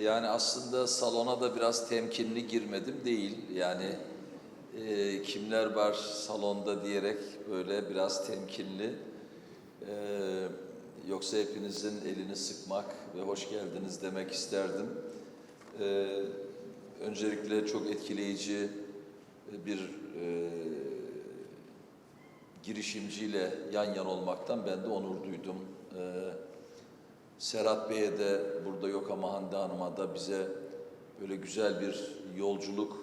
Yani aslında salona da biraz temkinli girmedim değil. Yani e, kimler var salonda diyerek böyle biraz temkinli. E, yoksa hepinizin elini sıkmak ve hoş geldiniz demek isterdim. E, öncelikle çok etkileyici bir e, girişimciyle yan yana olmaktan ben de onur duydum. Serhat Bey'e de burada yok ama Hande Hanım'a da bize böyle güzel bir yolculuk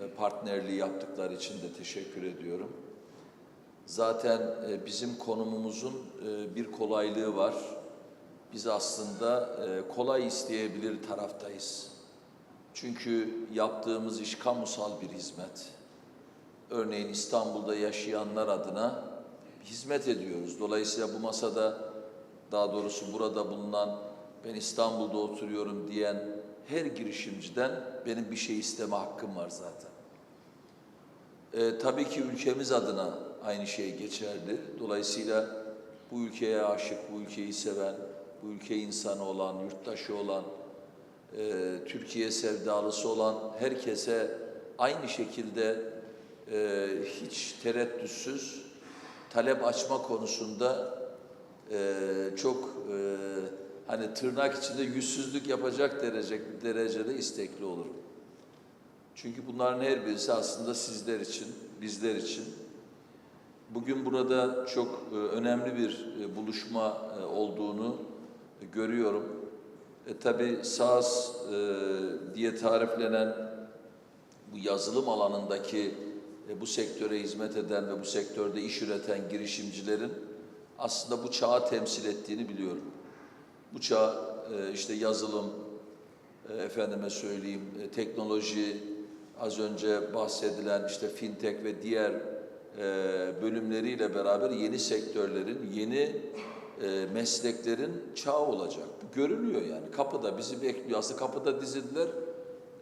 e, partnerliği yaptıkları için de teşekkür ediyorum. Zaten e, bizim konumumuzun e, bir kolaylığı var. Biz aslında kolay isteyebilir taraftayız. Çünkü yaptığımız iş kamusal bir hizmet. Örneğin İstanbul'da yaşayanlar adına hizmet ediyoruz. Dolayısıyla bu masada daha doğrusu burada bulunan ben İstanbul'da oturuyorum diyen her girişimciden benim bir şey isteme hakkım var zaten. Ee, tabii ki ülkemiz adına aynı şey geçerli. Dolayısıyla bu ülkeye aşık, bu ülkeyi seven, bu ülke insanı olan, yurttaşı olan, e, Türkiye sevdalısı olan herkese aynı şekilde e, hiç tereddütsüz talep açma konusunda e, çok e, hani tırnak içinde yüzsüzlük yapacak derece, derecede istekli olurum. Çünkü bunların her birisi aslında sizler için, bizler için. Bugün burada çok e, önemli bir e, buluşma e, olduğunu görüyorum. E, tabii SaaS e, diye tariflenen bu yazılım alanındaki bu sektöre hizmet eden ve bu sektörde iş üreten girişimcilerin aslında bu çağı temsil ettiğini biliyorum. Bu çağ e, işte yazılım, e, efendime söyleyeyim e, teknoloji, az önce bahsedilen işte fintech ve diğer e, bölümleriyle beraber yeni sektörlerin, yeni e, mesleklerin çağı olacak. Bu görünüyor yani. Kapıda bizi bekliyor. Aslında kapıda dizildiler.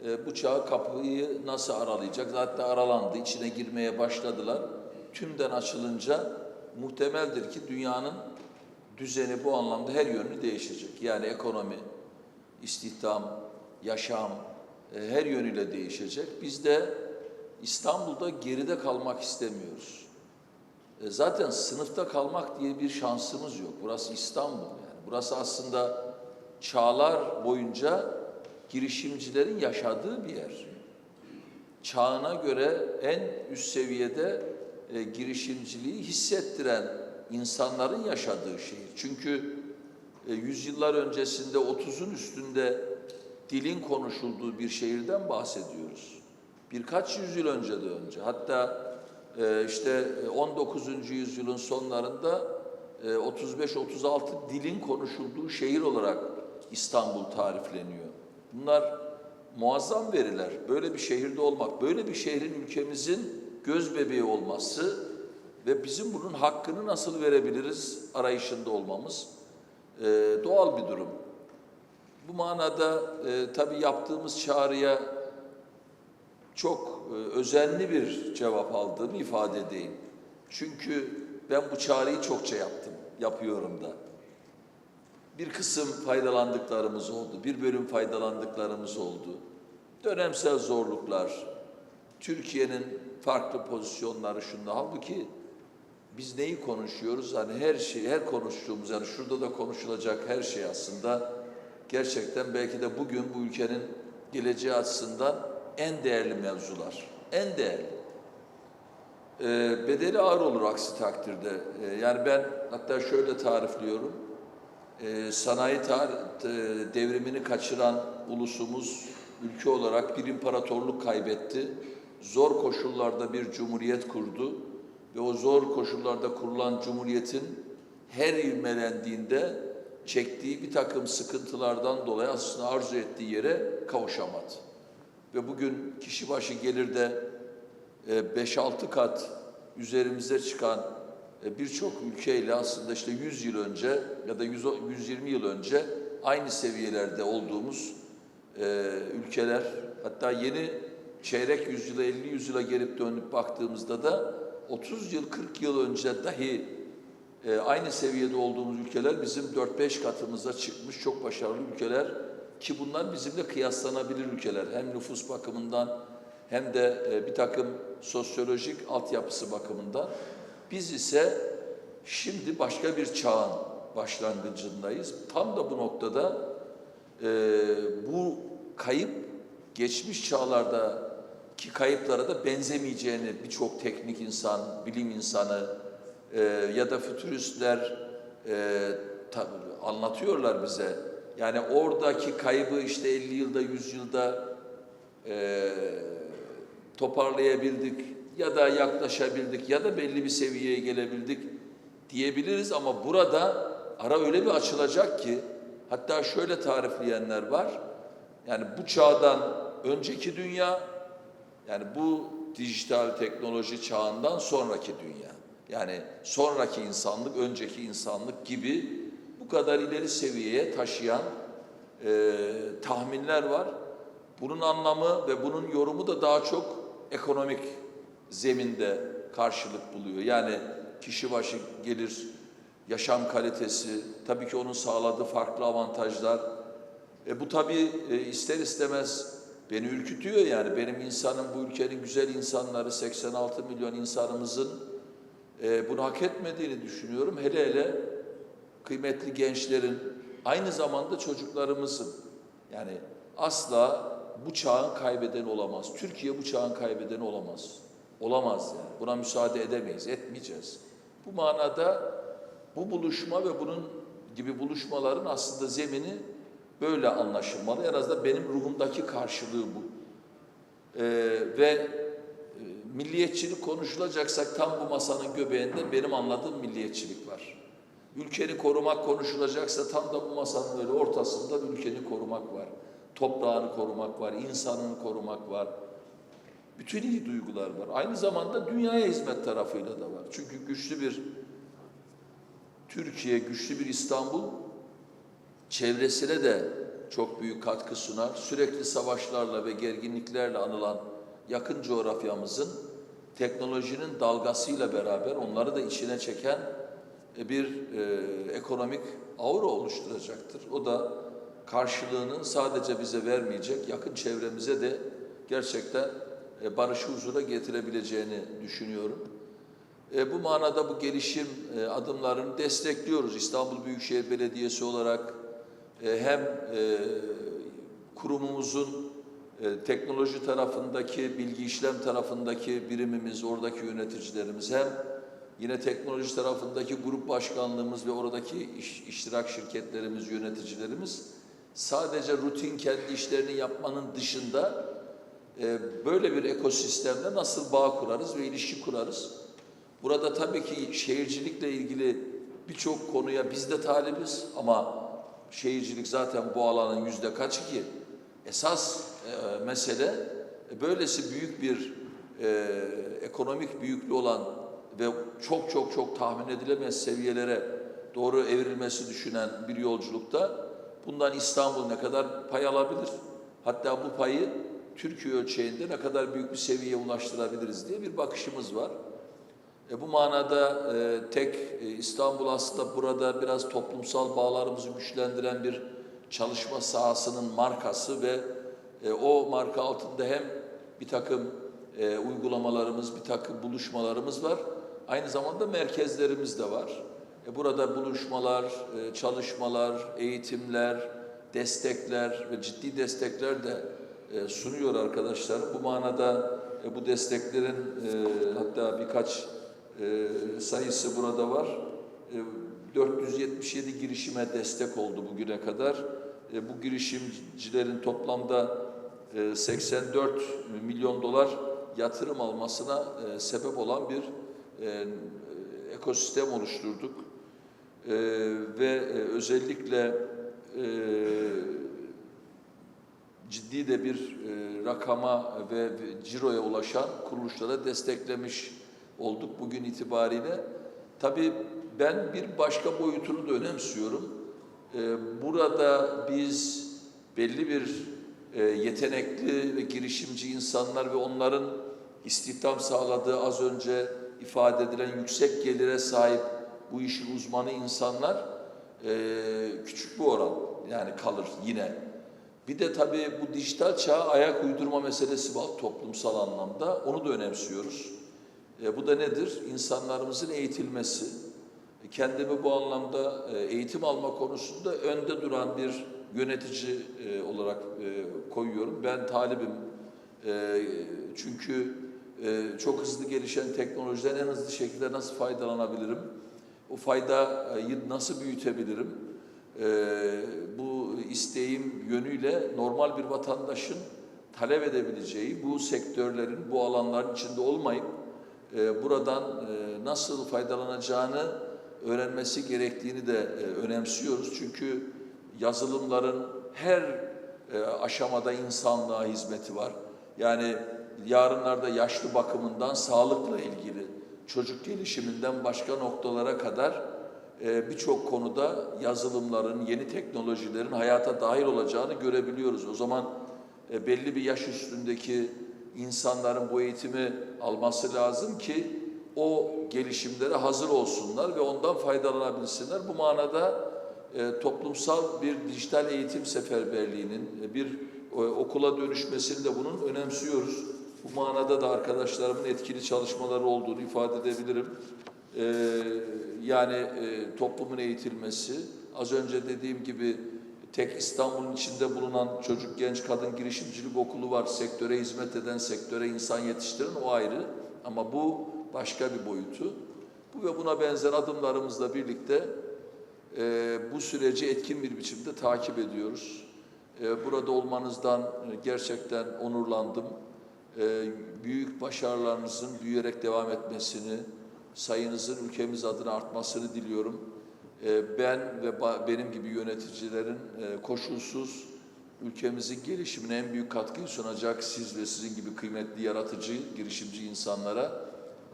E, bu çağı kapıyı nasıl aralayacak? Zaten aralandı. içine girmeye başladılar. Tümden açılınca muhtemeldir ki dünyanın düzeni bu anlamda her yönü değişecek. Yani ekonomi, istihdam, yaşam e, her yönüyle değişecek. Biz de İstanbul'da geride kalmak istemiyoruz. E, zaten sınıfta kalmak diye bir şansımız yok. Burası İstanbul yani. Burası aslında çağlar boyunca girişimcilerin yaşadığı bir yer. Çağına göre en üst seviyede e, girişimciliği hissettiren insanların yaşadığı şehir. Çünkü e, yüzyıllar öncesinde 30'un üstünde dilin konuşulduğu bir şehirden bahsediyoruz. Birkaç yüzyıl önce de önce hatta e, işte 19. yüzyılın sonlarında e, 35-36 dilin konuşulduğu şehir olarak İstanbul tarifleniyor. Bunlar muazzam veriler. Böyle bir şehirde olmak, böyle bir şehrin ülkemizin göz bebeği olması ve bizim bunun hakkını nasıl verebiliriz arayışında olmamız e, doğal bir durum. Bu manada e, tabii yaptığımız çağrıya çok e, özenli bir cevap aldığımı ifade edeyim. Çünkü ben bu çağrıyı çokça yaptım, yapıyorum da. Bir kısım faydalandıklarımız oldu, bir bölüm faydalandıklarımız oldu. Dönemsel zorluklar, Türkiye'nin farklı pozisyonları şunda. Halbuki biz neyi konuşuyoruz? Hani her şey, her konuştuğumuz yani şurada da konuşulacak her şey aslında gerçekten belki de bugün bu ülkenin geleceği açısından en değerli mevzular. En değerli. Ee, bedeli ağır olur aksi takdirde. Ee, yani ben hatta şöyle tarifliyorum. Ee, sanayi tar- devrimini kaçıran ulusumuz ülke olarak bir imparatorluk kaybetti. Zor koşullarda bir cumhuriyet kurdu ve o zor koşullarda kurulan cumhuriyetin her ivmelendiğinde çektiği bir takım sıkıntılardan dolayı aslında arzu ettiği yere kavuşamadı. Ve bugün kişi başı gelirde 5-6 kat üzerimize çıkan e, birçok ülkeyle aslında işte 100 yıl önce ya da 100, 120 yıl önce aynı seviyelerde olduğumuz e, ülkeler hatta yeni çeyrek yüzyıla 50 yüzyıla gelip dönüp baktığımızda da 30 yıl 40 yıl önce dahi e, aynı seviyede olduğumuz ülkeler bizim 4-5 katımıza çıkmış çok başarılı ülkeler ki bunlar bizimle kıyaslanabilir ülkeler. Hem nüfus bakımından hem de e, bir takım sosyolojik altyapısı bakımından. Biz ise şimdi başka bir çağın başlangıcındayız. Tam da bu noktada e, bu kayıp geçmiş çağlarda ki kayıplara da benzemeyeceğini birçok teknik insan, bilim insanı e, ya da fütüristler e, ta- anlatıyorlar bize. Yani oradaki kaybı işte 50 yılda, 100 yılda e, toparlayabildik ya da yaklaşabildik ya da belli bir seviyeye gelebildik diyebiliriz ama burada ara öyle bir açılacak ki hatta şöyle tarifleyenler var. Yani bu çağdan önceki dünya yani bu dijital teknoloji çağından sonraki dünya. Yani sonraki insanlık, önceki insanlık gibi bu kadar ileri seviyeye taşıyan e, tahminler var. Bunun anlamı ve bunun yorumu da daha çok ekonomik zeminde karşılık buluyor. Yani kişi başı gelir, yaşam kalitesi, tabii ki onun sağladığı farklı avantajlar. E bu tabii e, ister istemez beni ürkütüyor yani. Benim insanım, bu ülkenin güzel insanları, 86 milyon insanımızın e, bunu hak etmediğini düşünüyorum. Hele hele kıymetli gençlerin, aynı zamanda çocuklarımızın. Yani asla bu çağın kaybedeni olamaz. Türkiye bu çağın kaybedeni olamaz. Olamaz yani. Buna müsaade edemeyiz, etmeyeceğiz. Bu manada bu buluşma ve bunun gibi buluşmaların aslında zemini böyle anlaşılmalı. En azından benim ruhumdaki karşılığı bu. Ee, ve e, milliyetçilik konuşulacaksak tam bu masanın göbeğinde benim anladığım milliyetçilik var. Ülkeni korumak konuşulacaksa tam da bu masanın böyle ortasında ülkeni korumak var. Toprağını korumak var, insanını korumak var. Bütün iyi duygular var. Aynı zamanda dünyaya hizmet tarafıyla da var. Çünkü güçlü bir Türkiye, güçlü bir İstanbul çevresine de çok büyük katkı sunar. Sürekli savaşlarla ve gerginliklerle anılan yakın coğrafyamızın teknolojinin dalgasıyla beraber onları da içine çeken e, bir e, ekonomik aura oluşturacaktır. O da karşılığını sadece bize vermeyecek, yakın çevremize de gerçekten e, barışı huzura getirebileceğini düşünüyorum. E, bu manada bu gelişim e, adımlarını destekliyoruz. İstanbul Büyükşehir Belediyesi olarak hem e, kurumumuzun e, teknoloji tarafındaki, bilgi işlem tarafındaki birimimiz, oradaki yöneticilerimiz hem yine teknoloji tarafındaki grup başkanlığımız ve oradaki iş, iştirak şirketlerimiz, yöneticilerimiz sadece rutin kendi işlerini yapmanın dışında e, böyle bir ekosistemle nasıl bağ kurarız ve ilişki kurarız? Burada tabii ki şehircilikle ilgili birçok konuya biz de talibiz ama şehircilik zaten bu alanın yüzde kaçı ki? Esas e, mesele e, böylesi büyük bir e, ekonomik büyüklüğü olan ve çok çok çok tahmin edilemez seviyelere doğru evrilmesi düşünen bir yolculukta bundan İstanbul ne kadar pay alabilir? Hatta bu payı Türkiye ölçeğinde ne kadar büyük bir seviyeye ulaştırabiliriz diye bir bakışımız var. E, bu manada e, tek e, İstanbul aslında burada biraz toplumsal bağlarımızı güçlendiren bir çalışma sahasının markası ve e, o marka altında hem bir takım e, uygulamalarımız, bir takım buluşmalarımız var. Aynı zamanda merkezlerimiz de var. E, burada buluşmalar, e, çalışmalar, eğitimler, destekler ve ciddi destekler de e, sunuyor arkadaşlar. Bu manada e, bu desteklerin e, hatta birkaç e, sayısı burada var. E, 477 girişime destek oldu bugüne kadar. E, bu girişimcilerin toplamda e, 84 milyon dolar yatırım almasına e, sebep olan bir e, ekosistem oluşturduk. E, ve e, özellikle e, ciddi de bir e, rakama ve ciroya ulaşan kuruluşlara desteklemiş olduk bugün itibariyle. Tabii ben bir başka boyutunu da önemsiyorum. E, burada biz belli bir e, yetenekli ve girişimci insanlar ve onların istihdam sağladığı az önce ifade edilen yüksek gelire sahip bu işin uzmanı insanlar e, küçük bir oran yani kalır yine. Bir de tabii bu dijital çağa ayak uydurma meselesi var toplumsal anlamda. Onu da önemsiyoruz. E, bu da nedir? İnsanlarımızın eğitilmesi. E, Kendimi bu anlamda e, eğitim alma konusunda önde duran bir yönetici e, olarak e, koyuyorum. Ben talibim. E, çünkü e, çok hızlı gelişen teknolojiden en hızlı şekilde nasıl faydalanabilirim? O faydayı nasıl büyütebilirim? Ee, bu isteğim yönüyle normal bir vatandaşın talep edebileceği bu sektörlerin, bu alanların içinde olmayıp e, buradan e, nasıl faydalanacağını öğrenmesi gerektiğini de e, önemsiyoruz. Çünkü yazılımların her e, aşamada insanlığa hizmeti var. Yani yarınlarda yaşlı bakımından sağlıkla ilgili, çocuk gelişiminden başka noktalara kadar e, birçok konuda yazılımların, yeni teknolojilerin hayata dahil olacağını görebiliyoruz. O zaman e, belli bir yaş üstündeki insanların bu eğitimi alması lazım ki o gelişimlere hazır olsunlar ve ondan faydalanabilsinler. Bu manada e, toplumsal bir dijital eğitim seferberliğinin e, bir e, okula dönüşmesini de bunun önemsiyoruz. Bu manada da arkadaşlarımın etkili çalışmaları olduğunu ifade edebilirim. E, yani e, toplumun eğitilmesi, az önce dediğim gibi tek İstanbul'un içinde bulunan çocuk, genç, kadın girişimcilik okulu var. Sektöre hizmet eden, sektöre insan yetiştiren o ayrı. Ama bu başka bir boyutu. Bu ve buna benzer adımlarımızla birlikte e, bu süreci etkin bir biçimde takip ediyoruz. E, burada olmanızdan e, gerçekten onurlandım. E, büyük başarılarınızın büyüyerek devam etmesini, sayınızın ülkemiz adına artmasını diliyorum. E, ben ve benim gibi yöneticilerin e, koşulsuz ülkemizin gelişimine en büyük katkıyı sunacak siz ve sizin gibi kıymetli yaratıcı, girişimci insanlara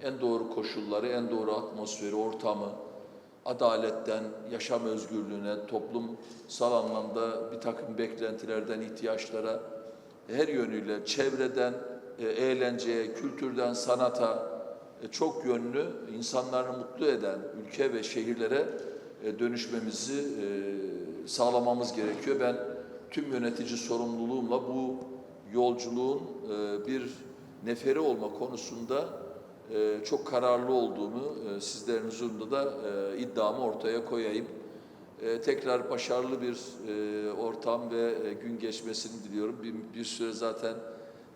en doğru koşulları, en doğru atmosferi, ortamı, adaletten, yaşam özgürlüğüne, toplumsal anlamda bir takım beklentilerden, ihtiyaçlara her yönüyle çevreden, e, eğlenceye, kültürden, sanata e, çok yönlü insanları mutlu eden ülke ve şehirlere dönüşmemizi e, sağlamamız gerekiyor. Ben tüm yönetici sorumluluğumla bu yolculuğun e, bir neferi olma konusunda e, çok kararlı olduğumu e, sizlerin huzurunda da e, iddiamı ortaya koyayım. E, tekrar başarılı bir e, ortam ve e, gün geçmesini diliyorum. Bir, süre zaten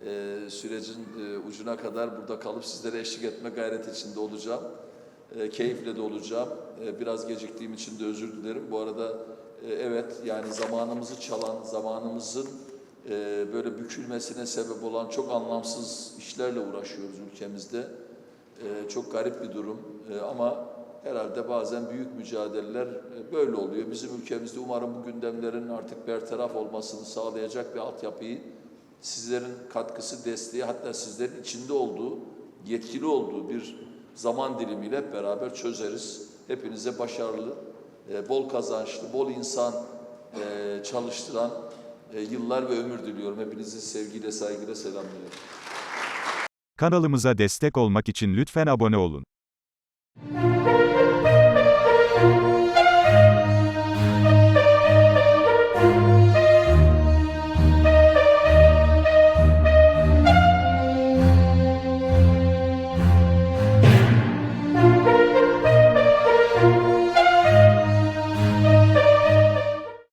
e, sürecin e, ucuna kadar burada kalıp sizlere eşlik etme gayreti içinde olacağım. E, keyifle de olacağım. E, biraz geciktiğim için de özür dilerim. Bu arada e, evet yani zamanımızı çalan, zamanımızın e, böyle bükülmesine sebep olan çok anlamsız işlerle uğraşıyoruz ülkemizde. E, çok garip bir durum E, ama herhalde bazen büyük mücadeleler e, böyle oluyor. Bizim ülkemizde umarım bu gündemlerin artık bertaraf olmasını sağlayacak bir altyapıyı sizlerin katkısı, desteği hatta sizlerin içinde olduğu, yetkili olduğu bir zaman dilimiyle hep beraber çözeriz. Hepinize başarılı, e, bol kazançlı, bol insan e, çalıştıran e, yıllar ve ömür diliyorum. Hepinizi sevgiyle, saygıyla selamlıyorum. Kanalımıza destek olmak için lütfen abone olun.